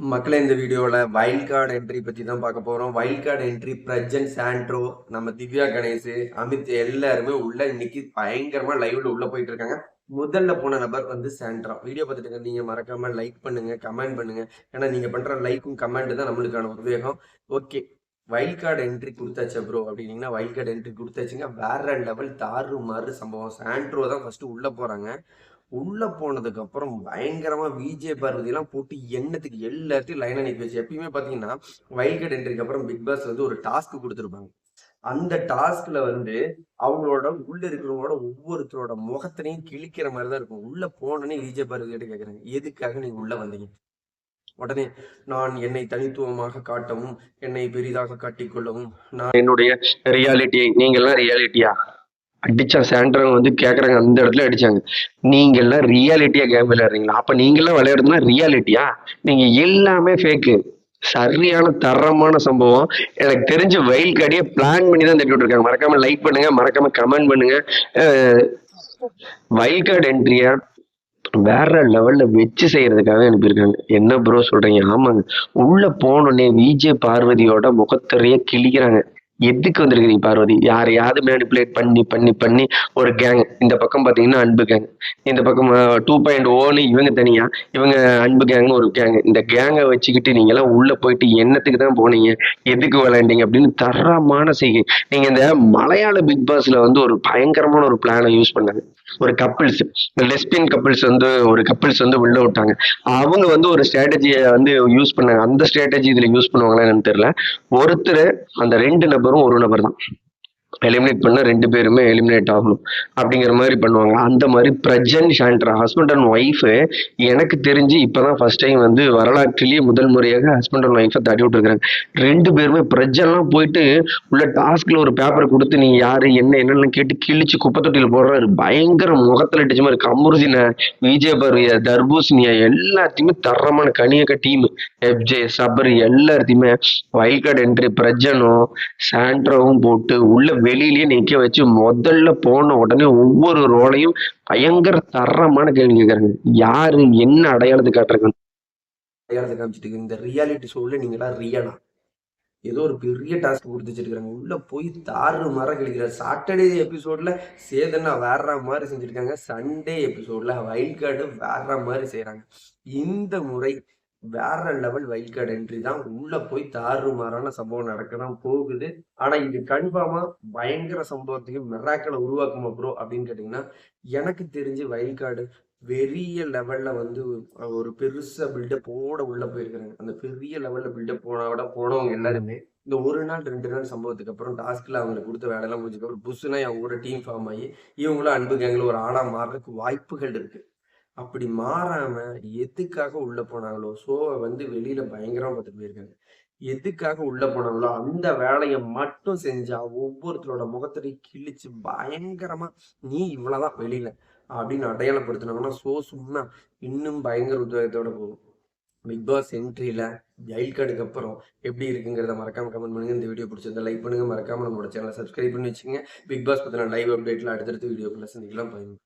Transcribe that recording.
மக்களே இந்த வீடியோவில் வைல்ட் கார்டு என்ட்ரி பற்றி தான் பார்க்க போகிறோம் wild card entry Prajan Santro நம்ம திவ்யா கணேஷ் அமித் எல்லாருமே உள்ள இன்னைக்கு பயங்கரமாக லைவ்ல உள்ள போயிட்டு இருக்காங்க. முதல்ல போன நபர் வந்து சாண்ட்ரா. வீடியோ பார்த்துட்டு நீங்கள் மறக்காமல் மறக்காம லைக் பண்ணுங்க கமெண்ட் பண்ணுங்க. ஏன்னா நீங்கள் பண்ணுற லைக்கும் கமெண்ட் தான் நம்மளுக்கான உத்வேகம். ஓகே வைல்ட் கார்டு என்ட்ரி கொடுத்தாச்சு ப்ரோ அப்படின்னீங்கன்னா வைல்ட் கார்டு என்ட்ரி கொடுத்தாச்சுங்க. வேற லெவல் தாறு மாறு சம்பவம். சாண்ட்ரோ தான் ஃபர்ஸ்ட் உள்ளே போகிறாங்க உள்ள போனதுக்கு அப்புறம் பயங்கரமா விஜய் பார்வதி எல்லாம் போட்டு எண்ணத்துக்கு எல்லாத்தையும் லைனா நிக்க வச்சு. எப்பயுமே பாத்தீங்கன்னா வைல்ட் கார்டு என்ட்ரிக்கு அப்புறம் பிக் பாஸ் வந்து ஒரு டாஸ்க் கொடுத்துருப்பாங்க. அந்த டாஸ்க்ல வந்து அவங்களோட உள்ள இருக்கிறவங்களோட ஒவ்வொருத்தரோட முகத்தினையும் கிழிக்கிற மாதிரி தான் இருக்கும். உள்ள போனோடனே விஜய் பார்வதி கிட்ட கேக்குறாங்க எதுக்காக நீங்க உள்ள வந்தீங்க? உடனே நான் என்னை தனித்துவமாக காட்டவும் என்னை பெரிதாக காட்டிக்கொள்ளவும் நான் என்னுடைய ரியாலிட்டி நீங்கெல்லாம் ரியாலிட்டியா அடிச்சா சாண்ட்ரவங்க வந்து கேட்குறாங்க அந்த இடத்துல அடிச்சாங்க. நீங்கள்லாம் ரியாலிட்டியாக ரியாலிட்டியா கேம் விளையாடுறீங்களா? அப்போ நீங்களாம் விளையாடுறதுனா ரியாலிட்டியா நீங்க எல்லாமே ஃபேக்கு சரியான தரமான சம்பவம். எனக்கு தெரிஞ்சு வயல் கார்டியே பிளான் பண்ணி தான் தட்டி விட்டுருக்காங்க. மறக்காம லைக் பண்ணுங்க மறக்காம கமெண்ட் பண்ணுங்க. வயல் கார்டு என்ட்ரியா வேற லெவல்ல வச்சு செய்யறதுக்காக அனுப்பியிருக்காங்க. என்ன ப்ரோ சொல்றீங்க? ஆமாங்க. உள்ள போனோடனே விஜய் பார்வதியோட முகத்தறைய கிழிக்கிறாங்க. எதுக்கு வந்திருக்கிறீங்க பார்வதி? யாரையாவது மேனிப்புலேட் பண்ணி பண்ணி பண்ணி ஒரு கேங் இந்த பக்கம் பார்த்தீங்கன்னா அன்பு கேங் இந்த பக்கம் டூ பாயிண்ட் ஓன்னு இவங்க தனியா இவங்க அன்பு கேங்னு ஒரு கேங் இந்த கேங்கை வச்சுக்கிட்டு நீங்க எல்லாம் உள்ள போயிட்டு என்னத்துக்கு தான் போனீங்க? எதுக்கு விளையாண்டீங்க? அப்படின்னு தரமான செய்கை. நீங்க இந்த மலையாள பிக் பாஸ்ல வந்து ஒரு பயங்கரமான ஒரு பிளானை யூஸ் பண்ணாங்க. ஒரு கப்பிள்ஸ் லெஸ்பியன் கப்பிள்ஸ் வந்து ஒரு கப்பிள்ஸ் வந்து உள்ள விட்டாங்க. அவங்க வந்து ஒரு ஸ்ட்ராட்டஜியை வந்து யூஸ் பண்ணாங்க. அந்த ஸ்ட்ராட்டஜி இதுல யூஸ் பண்ணுவாங்களா என்னன்னு தெரியல. ஒருத்தர் அந்த ரெண்டு நபர் நபரும் ஒரு நபர் தான் எலிமினேட் பண்ண ரெண்டு பேருமே எலிமினேட் ஆகணும். அப்படிங்கிற மாதிரி பண்ணுவாங்க. அந்த மாதிரி பிரஜன் ஷாண்ட்ரா ஹஸ்பண்ட் அண்ட் ஒய்ஃபு எனக்கு தெரிஞ்சு இப்பதான் ஃபர்ஸ்ட் டைம் வந்து வரலாற்றிலேயே முதல் முறையாக ஹஸ்பண்ட் அண்ட் ஒய்ஃபை தட்டி விட்டுருக்காங்க. ரெண்டு பேருமே பிரஜன்லாம் போயிட்டு உள்ள டாஸ்க்ல ஒரு பேப்பர் கொடுத்து நீ யாரு என்ன என்னெல்லாம் கேட்டு கிழிச்சு குப்பை தொட்டியில் போடுறாரு. பயங்கர முகத்துல அடிச்ச மாதிரி கமுருசின விஜய் பர்வியா தர்பூசணியா எல்லாத்தையுமே தரமான கனியக்க டீம் எஃப்ஜே சபரி எல்லாத்தையுமே வைல்ட் கார்டு என்ட்ரி பிரஜனும் சாண்ட்ரோவும் போட்டு உள்ள வெளியிலேயே நிற்க வச்சு முதல்ல போன உடனே ஒவ்வொரு ரோலையும் பயங்கர தரமான கேள்வி கேட்குறாங்க. யாரு என்ன அடையாளத்தை காட்டுறாங்க? அடையாளத்தை காமிச்சிட்டு இந்த ரியாலிட்டி ஷோவில் நீங்களா ரியலா ஏதோ ஒரு பெரிய டாஸ்க் கொடுத்து வச்சிருக்காங்க உள்ள போய் தாறு மரம் கிடைக்கிறார். சாட்டர்டே எபிசோட்ல சேதனா வேற மாதிரி செஞ்சிருக்காங்க. சண்டே எபிசோட்ல வைல்ட் கார்டு வேற மாதிரி செய்யறாங்க இந்த முறை வேற லெவல் வைல்ட் கார்டு என்ட்ரி தான். உள்ள போய் தாறுமாறான சம்பவம் நடக்கதான் போகுது. ஆனா இது கன்ஃபார்மா பயங்கர சம்பவத்தையும் மெராக்களை உருவாக்குமா ப்ரோ அப்படின்னு கேட்டீங்கன்னா எனக்கு தெரிஞ்சு வைல்ட் கார்டு பெரிய லெவல்ல வந்து ஒரு பெருசா பில்டப்போட உள்ள போயிருக்காங்க அந்த பெரிய லெவல்ல பில்டப் போனோட போனவங்க எல்லாருமே இந்த ஒரு நாள் ரெண்டு நாள் சம்பவத்துக்கு அப்புறம் டாஸ்க்ல அவங்களுக்கு கொடுத்த வேலையெல்லாம் முடிஞ்சதுக்கு அப்புறம் புஷ்னா அவங்க கூட டீம் ஃபார்ம் ஆகி இவங்களும் அன்பு கேங்கில் ஒரு ஆளா மாறுறதுக்கு வாய்ப்புகள் இருக்கு. அப்படி மாறாம எதுக்காக உள்ள போனாங்களோ? ஷோவை வந்து வெளியில பயங்கரமா பார்த்துட்டு போயிருக்காங்க. எதுக்காக உள்ள போனாங்களோ? அந்த வேலையை மட்டும் செஞ்சா ஒவ்வொருத்தரோட முகத்தையும் கிழிச்சு பயங்கரமா நீ இவ்வளவுதான் வெளியில அப்படின்னு அடையாளப்படுத்தினாங்கன்னா ஷோ சும்மா இன்னும் பயங்கர உத்வேகத்தோட போகும். பிக் பாஸ் என்ட்ரியில ஜெயில் கார்டுக்கு அப்புறம் எப்படி இருக்குங்கிறத மறக்காம கமெண்ட் பண்ணுங்க. இந்த வீடியோ பிடிச்சிருந்தா லைக் பண்ணுங்க. மறக்காம நம்மளோட சேனலை சப்ஸ்கிரைப் பண்ணி வச்சுங்க பிக் பாஸ் பத்தின லைவ் அப்டேட்ல அடுத்தடுத்த வீடியோக்குள்ள சந்திக்கலாம். பயன்